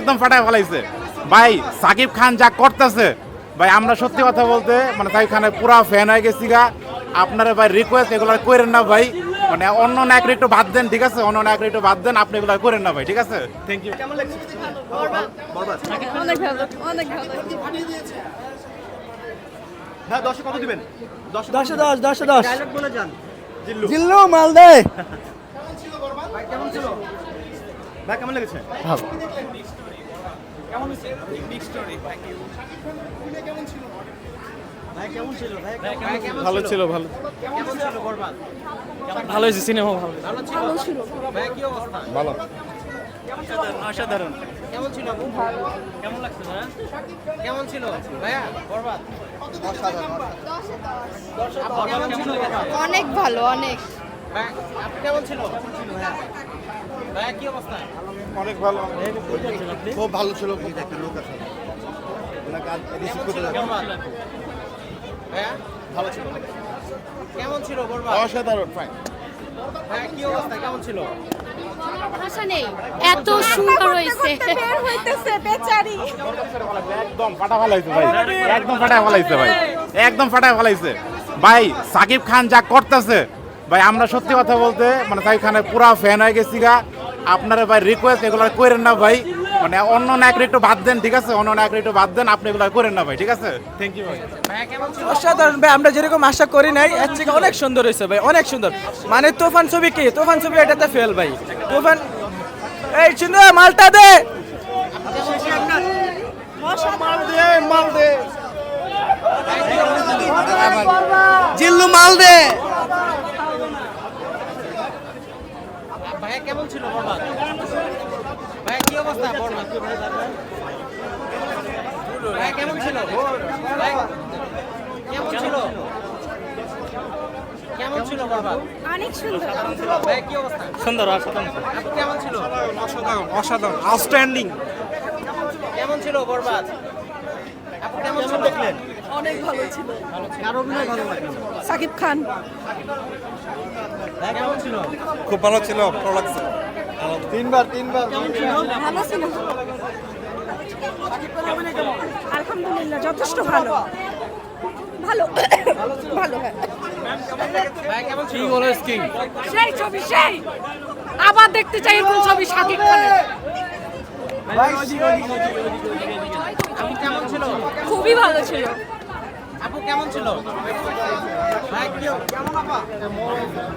একদম ফাটায় ফেলাইছে। ভাই সাকিব খান যা করতেছে ভাই আমরা সত্যি কথা বলতে মানে সাকিব খানের পুরা ফ্যান হয়ে গেছি গা। আপনারা ভাই রিকোয়েস্ট এগুলো করেন না ভাই। মানে অন্য নায়কের একটু বাদ দেন ঠিক আছে? অন্য নায়কের একটু বাদ দেন আপনি এগুলো করেন না ভাই ঠিক আছে? থ্যাংক ইউ অনেক ভালো অনেক ভালো। হ্যাঁ দশে কত দিবেন? দশে দশে দশ দশে দশ। ডায়লগ বলে যান। জিল্লু। জিল্লু মালদে। ভাই কেমন ছিল? ভাই কেমন লেগেছে? ভালো। ভাই কেমন ছিল ভাই ভাই কেমন ভালো ছিল ভালো। কেমন ভালো হয়েছে সিনেমা ভালো। ভালো। ছিল ভালো ছিল ভাই কি অবস্থা ভালো অসাধারণ কেমন ছিল কেমন লাগছে ভাইয়া কেমন ছিল ভাইয়া অসাধারণ। অনেক ভালো অনেক। ভাই আপনি কেমন ছিল ভাইয়া ভাইয়া কি অবস্থা? অনেক ভালো। খুব ভালো ছিল। একটা লোক আছে। ভালো ছিল কেমন ছিল অসাধারণ ফাইন ভাইয়া কি অবস্থা? কেমন ছিল? ভাষা নেই। এত সুন্দর হয়েছে। বের হইতেছে বেচারি একদম ফাটা ফেলাইছে ভাই। একদম ফাটা ফেলাইছে ভাই। একদম ফাটা ফেলাইছে। ভাই সাকিব খান যা করতেছে ভাই আমরা সত্যি কথা বলতে মানে তাই খানের পুরা ফ্যান হয়ে গেছি গা। আপনারা ভাই রিকোয়েস্ট এগুলো করেন না ভাই। মানে অন্য নায়কের একটু বাদ দেন ঠিক আছে? অন্য নায়কের একটু বাদ দেন আপনি এগুলো করেন না ভাই ঠিক আছে? থ্যাংক ইউ ভাই। অসাধারণ। ভাই আমরা যেরকম আশা করি নাই এর থেকে অনেক সুন্দর হয়েছে ভাই অনেক সুন্দর। মানে তুফান ছবি কি? তুফান ছবি এটাতে ফেল ভাই। তুফান এই সুন্দর মালটা দে! জিল্লু মাল দে ভাইয়া কেমন ছিল বরবাদ ভাইয়া কি অবস্থা বরবাদ ভাইয়া কেমন ছিল কেমন ছিল কেমন ছিল বরবাদ অনেক সুন্দর। ভাইয়া কি অবস্থা সুন্দর অসাধারণ। আপু কেমন ছিল অসাধারণ অসাধারণ আউটস্ট্যান্ডিং। কেমন ছিল বরবাদ? আপু কেমন ছিল? দেখলেন অনেক ভালো ছিল। কার অভিনয় ভালো লাগে? সাকিব খান। ভাইয়া কেমন ছিল? খুব ভালো ছিল ভালো লাগছে। তিনবার তিনবার। ভালো ছিল। আলহামদুলিল্লাহ যথেষ্ট ভালো। ভালো ভালো হ্যাঁ। সেই ছবি সেই। আবার দেখতে চাই এরকম ছবি সাকিব খানের। কেমন ছিল? খুবই ভালো ছিল। আপু কেমন ছিল? ভাই কি কেমন আপা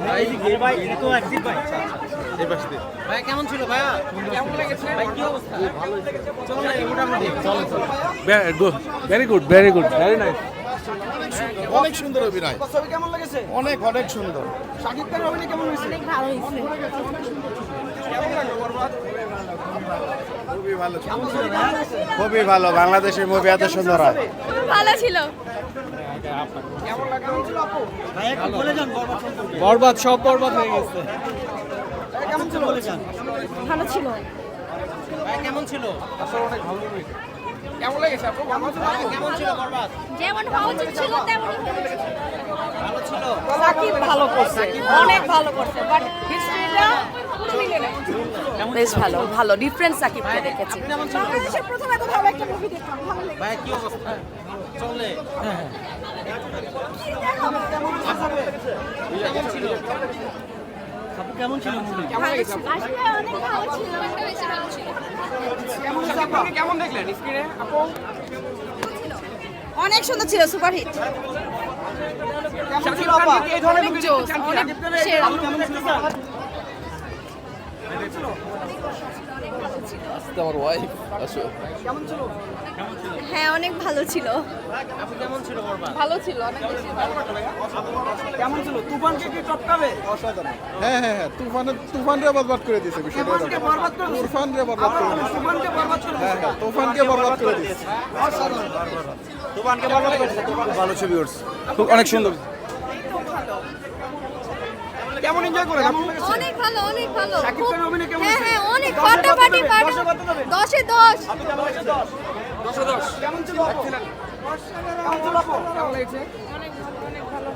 ভাই। কেমন ছিল ভাইয়া? কেমন লেগেছে? ভাই কি অবস্থা? ভালো চলে মোটামুটি। Very good very good very nice অনেক সুন্দর অভিনয়। ছবি কেমন লেগেছে? অনেক অনেক সুন্দর। শাকিব খানের অভিনয় কেমন হয়েছে? অনেক ভালো হয়েছে। খুবই ভালো খুবই ভালো বাংলাদেশের মুভি এত সুন্দর হয়। ভালো ছিল। বরবাদ সব বরবাদ হয়ে গেছে। ভালো ছিল। কেমন ছিল? কেমন লেগেছে? কেমন ছিল? বরবাদ? যেমন হওয়া উচিত ছিল? তেমনই ভালো ছিল। সাকিব ভালো করছে। অনেক ভালো করছে বাট হিস্ট্রিটা বেশ ভালো ভালো ডিফারেন্স সাকিবকে দেখেছি। আপনি কেমন ছিল? বাংলাদেশের প্রথম এত ভালো একটা মুভি দেখলাম ভালো ভাই কি অবস্থা? চলে কেমন ছিল? কেমন ছিল ছিল ছিল। কেমন দেখলেন স্ক্রিনে? অনেক সুন্দর ছিল অনেক সেরা। আমার ওয়াইফ আসো। হ্যাঁ অনেক ভালো ছিল। কেমন ছিল ভালো ছিল অনেক কেমন ছিল? তুফানকে কি টপকাবে? হ্যাঁ হ্যাঁ হ্যাঁ তুফান তুফান বরবাদ করে দিয়েছে বিষয়টা তুফানকে বরবাদ করে দিয়েছে? তুফানকে বরবাদ করে হ্যাঁ তুফানকে বরবাদ করে দিয়েছে। অসাধারণ। তুফানকে বরবাদ করেছে ভালো ছবি উঠছে খুব অনেক সুন্দর। কেমন এনজয় অনেক ভালো অনেক ভালো। হ্যাঁ হ্যাঁ অনেক 10 এ 10 10 এ 10 একশো দশ কেমন ছিল কেমন লাগছে? অনেক ভালো অনেক ভালো।